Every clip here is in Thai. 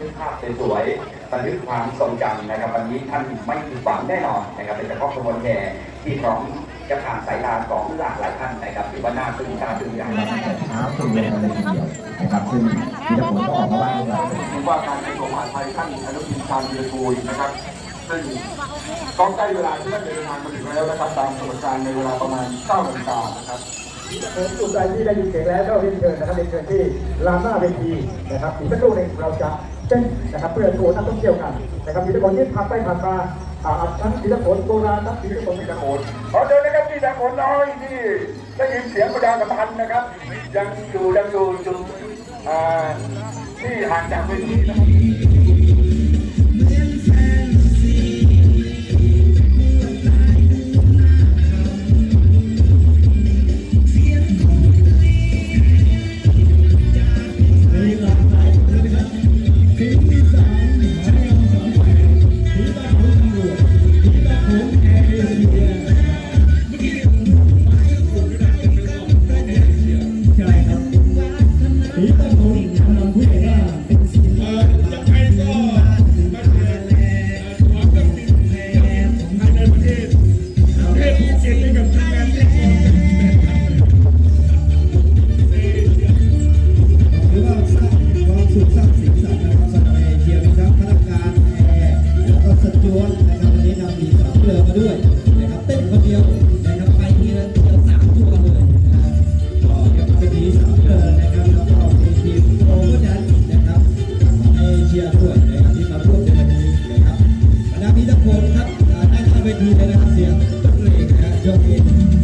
ทึกภาพสวยๆบันทึกความทรงจำนะครับ วันนี้ท่านไม่ผิดหวังแน่นอนนะครับเป็นเฉพาะขบวนแห่ที่พร้อมจะผ่านสายตาของหลากหลายท่านนะครับถือว่าน่าตื่นตาตื่นใจเช้าตรู่เลยทีเดียวนะครับซึ่งที่จะผมก็ออกมาว่าด้วยผู้ว่าการกระทรวงมหาดไทยท่านอนุทินชาญวีรกูลนะครับซึ่งก็ใกล้เวลาที่ท่านจะเดินทางมาถึงแล้วนะครับตามกำหนดการในเวลาประมาณ9นาฬิกานะครับผมสุดใจที่ได้ยินเสียงแล้วก็เรียนเชิญนะครับเรียนเชิญที่ลานหน้าเวทีนะครับอีกสักครู่หนึ่งเราจะ เต้นนะครับเพื่อตัวนักท่องเที่ยวกันนะครับมีทุกคนที่ผ่านไปผ่านมาอาทั้งศิลปนโบราณทั้งศิลปนเป็นกระโขนขอเชิญนะครับที่ตะโขนน้อยที่ได้ยินเสียงประดาสัมพันธ์นะครับ ยังอยู่ยังอยู่จุดอ่ที่ห่างจากเวทีนะครับ ที่ได้รับเสียงเพลงนะฮะยอดเยี่ยม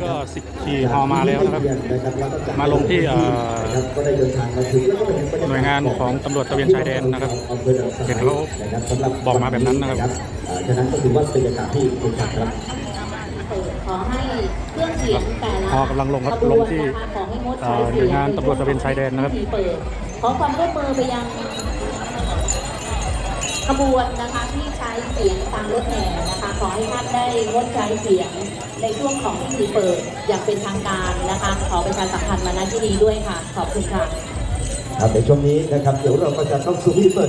เปิดพิธีก็สิบขี่ฮอมาแล้วนะครับ มาลงที่เอ่อก็ได้เดินทางมาถึงแล้วก็ไปเห็นบรรยกศหน่วยงานของตำรวจตระเวนชายแดนนะครับอำเภอดอนสะเห็นเขานะครับสำหรับบอกมาแบบนั้นนะครับอ่าฉะนั้นก็ถือว่าเป็นบรรยากาศที่เป็นธรรมครับขอให้เครื่องเสียงแต่ละฮอกำลังลงครับขบวนลงที่นะคะขอให้งดเอ่ใช้อเสียงหน่วยงานตำรวจตระเวนชายแดนนะครับที่เปิดขอความร่วมมือไปยัง ขบวนนะคะที่ใช้เสียงตามรถแห่นะคะขอให้ท่านได้งดใช้เสียงในช่วงของพิธีเปิดอย่างเป็นทางการนะคะ ขอประชาสัมพันธ์มาณที่นี้ด้วยค่ะ ขอบคุณค่ะ ครับในช่วงนี้นะครับ เดี๋ยวเราก็จะต้องสู่พิธีเปิด